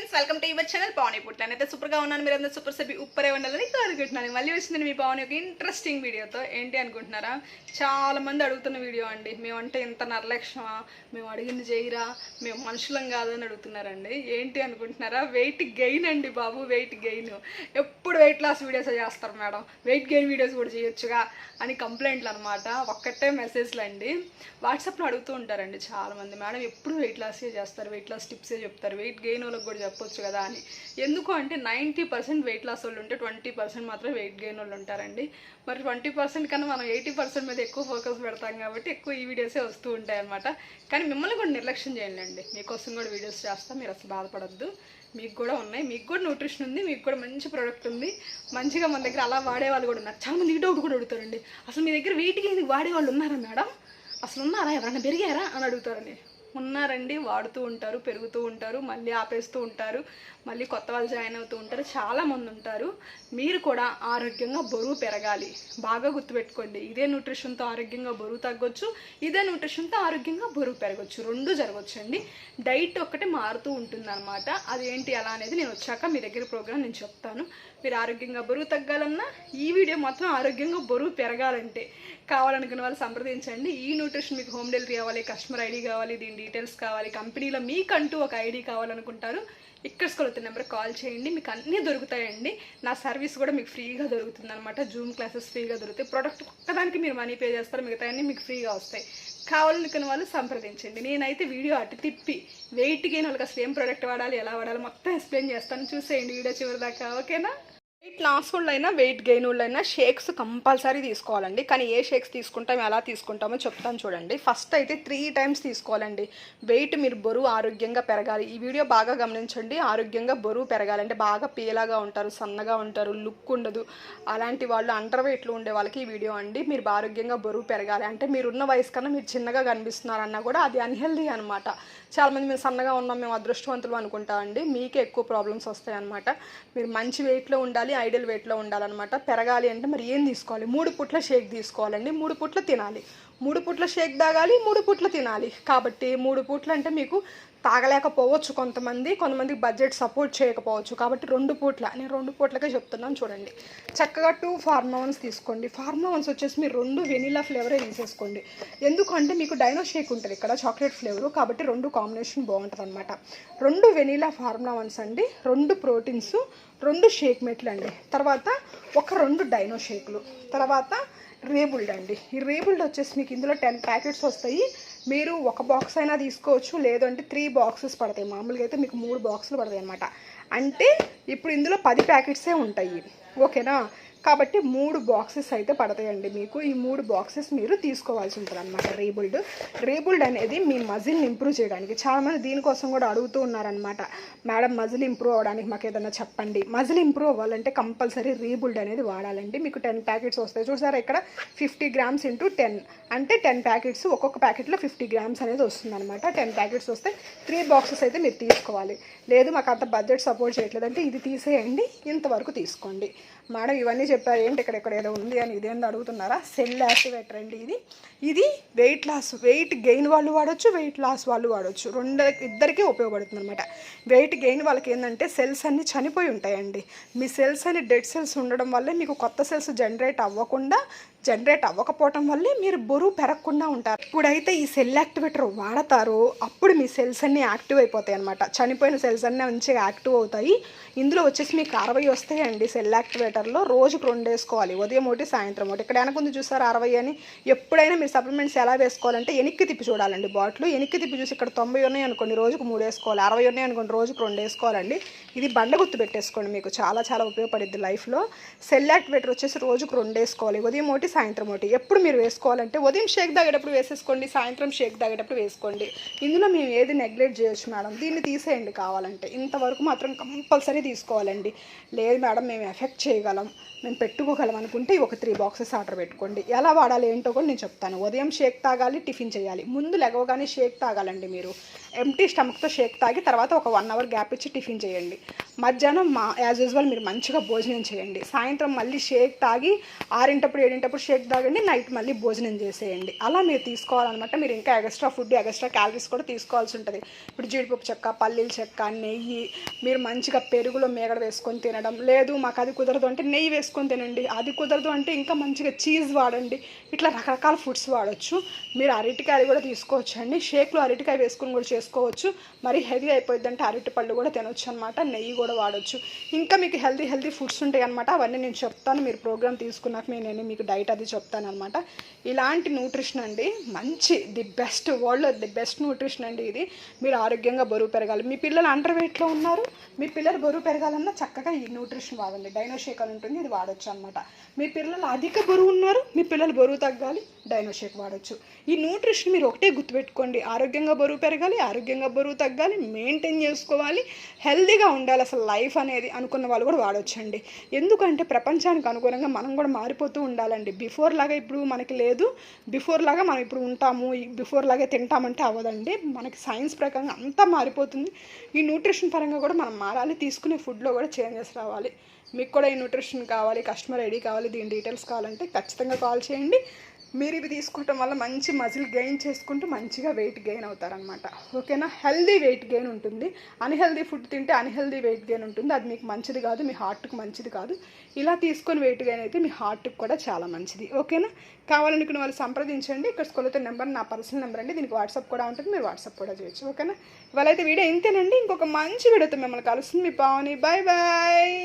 Friends welcome to your channel Pavani Putla. అయితే సూపర్గా ఉన్నాను. మీరు అందరూ సూపర్ సభ్యు ఉప్పరే ఉండాలని కోరుకుంటున్నాను. మళ్ళీ వచ్చింది మీ పావని ఒక ఇంట్రెస్టింగ్ వీడియోతో ఏంటి అనుకుంటున్నారా? చాలా మంది అడుగుతున్న వీడియో అండి. మేమంటే ఇంత నిర్లక్ష్యమా మేము అడిగింది చేయరా మేము మనుషులం కాదని అడుగుతున్నారండి. ఏంటి అనుకుంటున్నారా? వెయిట్ గెయిన్ అండి బాబు వెయిట్ గెయిన్ ఎప్పుడు వెయిట్ లాస్ వీడియోస్ చేస్తారు మేడం? వెయిట్ గెయిన్ వీడియోస్ కూడా చేయొచ్చుగా అని కంప్లైంట్లు అనమాట ఒక్కటే మెసేజ్లు అండి. వాట్సాప్లో అడుగుతూ ఉంటారండి చాలామంది. మేడం ఎప్పుడు వెయిట్ లాసే చేస్తారు? వెయిట్ లాస్ టిప్సే చెప్తారు? వెయిట్ గెయిన్ వాళ్ళకి కూడా చెప్పొచ్చు కదా అని. ఎందుకు అంటే నైంటీ పర్సెంట్ వెయిట్ లాస్ వాళ్ళు ఉంటే ట్వంటీ పర్సెంట్ మాత్రం వెయిట్ గెయిన్ వాళ్ళు ఉంటారండి. మరి ట్వంటీ పర్సెంట్ కన్నా మనం ఎయిటీ పర్సెంట్ మీద ఎక్కువ ఫోకస్ పెడతాం కాబట్టి ఎక్కువ ఈ వీడియోసే వస్తూ ఉంటాయి అనమాట కానీ మిమ్మల్ని కూడా నిర్లక్ష్యం చేయండి. మీకోసం కూడా వీడియోస్ చేస్తాం మీరు అసలు బాధపడద్దు. మీకు కూడా ఉన్నాయి. మీకు కూడా న్యూట్రిషన్ ఉంది. మీకు కూడా మంచి ప్రోడక్ట్ ఉంది. మంచిగా మన దగ్గర అలా వాడే వాళ్ళు కూడా ఉన్నారు. చాలా మంది ఈ డౌట్ కూడా అడుగుతారండి. అసలు మీ దగ్గర వెయిట్ గెయిన్ వాడే వాళ్ళు ఉన్నారా మేడం? అసలు ఉన్నారా? ఎవరైనా పెరిగారా? అని అడుగుతారండి. ఉన్నారండి వాడుతూ ఉంటారు పెరుగుతూ ఉంటారు మళ్ళీ ఆపేస్తూ ఉంటారు మళ్ళీ కొత్త వాళ్ళు జాయిన్ అవుతూ ఉంటారు చాలామంది ఉంటారు. మీరు కూడా ఆరోగ్యంగా బరువు పెరగాలి. బాగా గుర్తుపెట్టుకోండి ఇదే న్యూట్రిషన్తో ఆరోగ్యంగా బరువు తగ్గొచ్చు ఇదే న్యూట్రిషన్తో ఆరోగ్యంగా బరువు పెరగచ్చు. రెండు జరగచ్చు అండి డైట్ ఒక్కటే మారుతూ ఉంటుందన్నమాట. అదేంటి ఎలా అనేది నేను వచ్చాక మీ దగ్గర ప్రోగ్రామ్ నేను చెప్తాను. మీరు ఆరోగ్యంగా బరువు తగ్గాలన్నా ఈ వీడియో మాత్రం ఆరోగ్యంగా బరువు పెరగాలంటే కావాలనుకున్న వాళ్ళు సంప్రదించండి. ఈ న్యూట్రిషన్ మీకు హోమ్ డెలివరీ కావాలి కస్టమర్ ఐడి కావాలి దీని డీటెయిల్స్ కావాలి కంపెనీలో మీకంటూ ఒక ఐడి కావాలనుకుంటారు ఇక్కడ స్కూల్ నెంబర్ కాల్ చేయండి మీకు అన్నీ దొరుకుతాయండి. నా సర్వీస్ కూడా మీకు ఫ్రీగా దొరుకుతుంది అనమాట జూమ్ క్లాసెస్ ఫ్రీగా దొరుకుతాయి. ప్రోడక్ట్ ఒక్కదానికి మీరు మనీ పే చేస్తారు మిగతా అన్నీ మీకు ఫ్రీగా వస్తాయి. కావాలనుకున్న వాళ్ళు సంప్రదించండి. నేనైతే వీడియో అటు తిప్పి వెయిట్ గెయిన్ వాళ్ళకి అసలు ఏం ప్రోడక్ట్ వాడాలి ఎలా వాడాలి మొత్తం ఎక్స్ప్లెయిన్ చేస్తాను. చూసేయండి వీడియో చివరి దాకా ఓకేనా? వెయిట్ లాస్ వాళ్ళైనా వెయిట్ గెయిన్ వాళ్ళైనా షేక్స్ కంపల్సరీ తీసుకోవాలండి. కానీ ఏ షేక్స్ తీసుకుంటాం ఎలా తీసుకుంటామో చెప్తాను చూడండి. ఫస్ట్ అయితే త్రీ టైమ్స్ తీసుకోవాలండి. వెయిట్ మీరు బరువు ఆరోగ్యంగా పెరగాలి. ఈ వీడియో బాగా గమనించండి. ఆరోగ్యంగా బరువు పెరగాలంటే బాగా పీలాగా ఉంటారు సన్నగా ఉంటారు లుక్ ఉండదు. అలాంటి వాళ్ళు అండర్ వెయిట్లో ఉండే వాళ్ళకి ఈ వీడియో అండి. మీరు ఆరోగ్యంగా బరువు పెరగాలి. అంటే మీరున్న వయసు కన్నా మీరు చిన్నగా కనిపిస్తున్నారన్నా కూడా అది అన్హెల్దీ అనమాట చాలామంది మేము సన్నగా ఉన్నాం మేము అదృష్టవంతులు అనుకుంటా అండి. మీకే ఎక్కువ ప్రాబ్లమ్స్ వస్తాయన్నమాట. మీరు మంచి వెయిట్లో ఉండాలి ఐడియల్ వెయిట్లో ఉండాలన్నమాట. పెరగాలి అంటే మరి ఏం తీసుకోవాలి? మూడు పుట్ల షేక్ తీసుకోవాలండి. మూడు పుట్ల తినాలి. మూడు పూట్ల షేక్ తాగాలి మూడు పూట్లు తినాలి. కాబట్టి మూడు పుట్లు అంటే మీకు తాగలేకపోవచ్చు కొంతమంది కొంతమందికి బడ్జెట్ సపోర్ట్ చేయకపోవచ్చు. కాబట్టి రెండు పూట్ల నేను రెండు పూట్లకే చెప్తున్నాను చూడండి. చక్కగా టూ ఫార్మోన్స్ తీసుకోండి. ఫార్మోన్స్ వచ్చేసి మీరు రెండు వెనీలా ఫ్లేవరే తీసేసుకోండి. ఎందుకంటే మీకు డైనో షేక్ ఉంటుంది ఇక్కడ చాక్లెట్ ఫ్లేవర్ కాబట్టి రెండు కాంబినేషన్ బాగుంటుంది అనమాట రెండు వెనీలా ఫార్మోన్స్ అండి రెండు ప్రోటీన్స్ రెండు షేక్ మెట్లు అండి. తర్వాత ఒక రెండు డైనో షేక్లు తర్వాత రేబుల్డ్ అండి. ఈ రేబుల్డ్ వచ్చేసి మీకు ఇందులో టెన్ ప్యాకెట్స్ వస్తాయి. మీరు ఒక బాక్స్ అయినా తీసుకోవచ్చు లేదంటే త్రీ బాక్సెస్ పడతాయి. మామూలుగా అయితే మీకు మూడు బాక్సులు పడతాయి అనమాట అంటే ఇప్పుడు ఇందులో పది ప్యాకెట్సే ఉంటాయి. ఓకేనా? కాబట్టి మూడు బాక్సెస్ అయితే పడతాయండి మీకు. ఈ మూడు బాక్సెస్ మీరు తీసుకోవాల్సి ఉంటుంది అనమాట రేబుల్డ్. రేబుల్డ్ అనేది మీ మజిల్ని ఇంప్రూవ్ చేయడానికి. చాలామంది దీనికోసం కూడా అడుగుతూ ఉన్నారనమాట మేడం మజిల్ ఇంప్రూవ్ అవ్వడానికి మాకు ఏదైనా చెప్పండి. మజిల్ ఇంప్రూవ్ అవ్వాలంటే కంపల్సరీ రీబుల్డ్ అనేది వాడాలండి. మీకు టెన్ ప్యాకెట్స్ వస్తాయి. చూసారా ఇక్కడ ఫిఫ్టీ గ్రామ్స్ ఇంటూ టెన్. అంటే టెన్ ప్యాకెట్స్ ఒక్కొక్క ప్యాకెట్లో ఫిఫ్టీ గ్రామ్స్ అనేది వస్తుందన్నమాట. టెన్ ప్యాకెట్స్ వస్తే త్రీ బాక్సెస్ అయితే మీరు తీసుకోవాలి. లేదు మాకు అంత బడ్జెట్ సపోర్ట్ చేయట్లేదంటే ఇది తీసేయండి ఇంతవరకు తీసుకోండి. మేడం ఇవన్నీ చెప్పారు ఏంటి ఇక్కడ ఇక్కడ ఏదో ఉంది అని. ఇదేందో అడుగుతున్నారా? సెల్ యాక్టివేటర్ అండి ఇది. ఇది వెయిట్ లాస్ వెయిట్ గెయిన్ వాళ్ళు వాడచ్చు వెయిట్ లాస్ వాళ్ళు వాడచ్చు. రెండు ఇద్దరికీ ఉపయోగపడుతుంది అనమాట వెయిట్ గెయిన్ వాళ్ళకి ఏంటంటే సెల్స్ అన్నీ చనిపోయి ఉంటాయండి. మీ సెల్స్ అని డెడ్ సెల్స్ ఉండడం వల్లే మీకు కొత్త సెల్స్ జనరేట్ అవ్వకుండా జనరేట్ అవ్వకపోవటం వల్లే మీరు బరువు పెరగకుండా ఉంటారు. ఇప్పుడైతే ఈ సెల్ యాక్టివేటర్ వాడతారో అప్పుడు మీ సెల్స్ అన్నీ యాక్టివ్ అయిపోతాయి అనమాట చనిపోయిన సెల్స్ అన్నీ మంచిగా యాక్టివ్ అవుతాయి. ఇందులో వచ్చేసి మీకు అరవై వస్తాయండి సెల్ యాక్టివేటర్లో. రోజుకు రెండు వేసుకోవాలి. ఉదయం ఒకటి సాయంత్రం ఒకటి. ఇక్కడ వెనకుంది చూసారు అరవై అని? ఎప్పుడైనా మీరు సప్లిమెంట్స్ ఎలా వేసుకోవాలంటే ఎనిక్కి తిప్పి చూడాలండి బాటిల్. ఎనిక్కి తిప్పి చూసి ఇక్కడ తొంభై ఉన్నాయి అనుకోండి రోజుకు మూడు వేసుకోవాలి. అరవై ఉన్నాయి అనుకోండి రోజుకు రెండు వేసుకోవాలండి. ఇది బండ గుర్తు పెట్టేసుకోండి మీకు. చాలా చాలా ఉపయోగపడుద్ది లైఫ్లో. సెల్ యాక్టివేటర్ వచ్చేసి రోజుకు రెండు వేసుకోవాలి. ఉదయం ఒకటి సాయంత్రం ఒకటి. ఎప్పుడు మీరు వేసుకోవాలంటే ఉదయం షేక్ తాగేటప్పుడు వేసేసుకోండి సాయంత్రం షేక్ తాగేటప్పుడు వేసుకోండి. ఇందులో మేము ఏది నెగ్లెక్ట్ చేయొచ్చు మేడం? దీన్ని తీసేయండి కావాలంటే. ఇంతవరకు మాత్రం కంపల్సరీ తీసుకోవాలండి. లేదు మేడం మేము ఎఫెక్ట్ చేయగలం. మేము పెట్టుకోగలం అనుకుంటే ఒక త్రీ బాక్సెస్ ఆర్డర్ పెట్టుకోండి. ఎలా వాడాలి ఏంటో కూడా నేను చెప్తాను. ఉదయం షేక్ తాగాలి టిఫిన్ చేయాలి. ముందు లెగవగానే షేక్ తాగాలండి మీరు. ఎంటీ స్టమక్తో షేక్ తాగి తర్వాత ఒక వన్ అవర్ గ్యాప్ ఇచ్చి టిఫిన్ చేయండి. మధ్యాహ్నం మా యాజ్ యూజువల్ మీరు మంచిగా భోజనం చేయండి. సాయంత్రం మళ్ళీ షేక్ తాగి ఆరింటప్పుడు ఏడింటప్పుడు షేక్ తాగండి నైట్ మళ్ళీ భోజనం చేసేయండి. అలా మీరు తీసుకోవాలన్నమాట. మీరు ఇంకా ఎక్స్ట్రా ఫుడ్ ఎక్స్ట్రా క్యాలరీస్ కూడా తీసుకోవాల్సి ఉంటుంది. ఇప్పుడు జీడిపప్పు చెక్క పల్లీల చెక్క నెయ్యి మీరు మంచిగా పెరుగులో మేగడ వేసుకొని తినడం. లేదు మాకు అది కుదరదు అంటే నెయ్యి వేసుకొని తినండి. అది కుదరదు అంటే ఇంకా మంచిగా చీజ్ వాడండి. ఇట్లా రకరకాల ఫుడ్స్ వాడచ్చు. మీరు అరటికాయ కూడా తీసుకోవచ్చు అండి షేక్లో అరటికాయ వేసుకొని కూడా చేసుకోవచ్చు. మరి హెవీ అయిపోయిందంటే అరటి పళ్ళు కూడా తినొచ్చు అనమాట నెయ్యి కూడా వాడచ్చు. ఇంకా మీకు హెల్తీ హెల్తీ ఫుడ్స్ ఉంటాయి అనమాట అవన్నీ నేను చెప్తాను. మీరు ప్రోగ్రామ్ తీసుకున్నాక నేను మీకు డైట్ అది చెప్తాను అనమాట ఇలాంటి న్యూట్రిషన్ అండి మంచి ది బెస్ట్ వరల్డ్లో ది బెస్ట్ న్యూట్రిషన్ అండి ఇది. మీరు ఆరోగ్యంగా బరువు పెరగాలి. మీ పిల్లలు అండర్ వెయిట్లో ఉన్నారు. మీ పిల్లలు బరువు పెరగాలన్నా చక్కగా ఈ న్యూట్రిషన్ వాడండి. డైనోషేక్ అని ఉంటుంది ఇది వాడచ్చు అనమాట మీ పిల్లలు అధిక బరువు ఉన్నారు మీ పిల్లలు బరువు తగ్గాలి డైనోషేక్ వాడచ్చు. ఈ న్యూట్రిషన్ మీరు ఒకటే గుర్తుపెట్టుకోండి. ఆరోగ్యంగా బరువు పెరగాలి ఆరోగ్యంగా బరువు తగ్గాలి మెయింటైన్ చేసుకోవాలి హెల్దీగా ఉండాలి. అసలు లైఫ్ అనేది అనుకున్న వాళ్ళు కూడా వాడొచ్చండి. ఎందుకంటే ప్రపంచానికి అనుగుణంగా మనం కూడా మారిపోతూ ఉండాలండి. బిఫోర్ లాగా ఇప్పుడు మనకి లేదు. బిఫోర్ లాగా మనం ఇప్పుడు ఉంటాము. బిఫోర్ లాగే తింటామంటే అవ్వదండి. మనకి సైన్స్ ప్రకారంగా అంతా మారిపోతుంది. ఈ న్యూట్రిషన్ పరంగా కూడా మనం మారాలి. తీసుకునే ఫుడ్లో కూడా చేంజెస్ రావాలి. మీకు కూడా ఈ న్యూట్రిషన్ కావాలి కస్టమర్ ఐడి కావాలి దీని డీటెయిల్స్ కావాలంటే ఖచ్చితంగా కాల్ చేయండి. మీరు ఇవి తీసుకోవటం వల్ల మంచి మజిల్ గెయిన్ చేసుకుంటూ మంచిగా వెయిట్ గెయిన్ అవుతారనమాట ఓకేనా? హెల్దీ వెయిట్ గెయిన్ ఉంటుంది. అన్హెల్దీ ఫుడ్ తింటే అన్హెల్దీ వెయిట్ గెయిన్ ఉంటుంది. అది మీకు మంచిది కాదు మీ హార్ట్కి మంచిది కాదు. ఇలా తీసుకొని వెయిట్ గెయిన్ అయితే మీ హార్ట్కి కూడా చాలా మంచిది. ఓకేనా? కావాలనుకున్న వాళ్ళు సంప్రదించండి. ఇక్కడ స్కూల్తో నెంబర్ నా పర్సనల్ నెంబర్ అండి. దీనికి వాట్సాప్ కూడా ఉంటుంది. మీరు వాట్సాప్ కూడా చేయొచ్చు. ఓకేనా? ఇవాళ అయితే వీడియో ఇంతేనండి. ఇంకొక మంచి వీడియోతో మిమ్మల్ని కలుస్తుంది. మీ పావని. Bye bye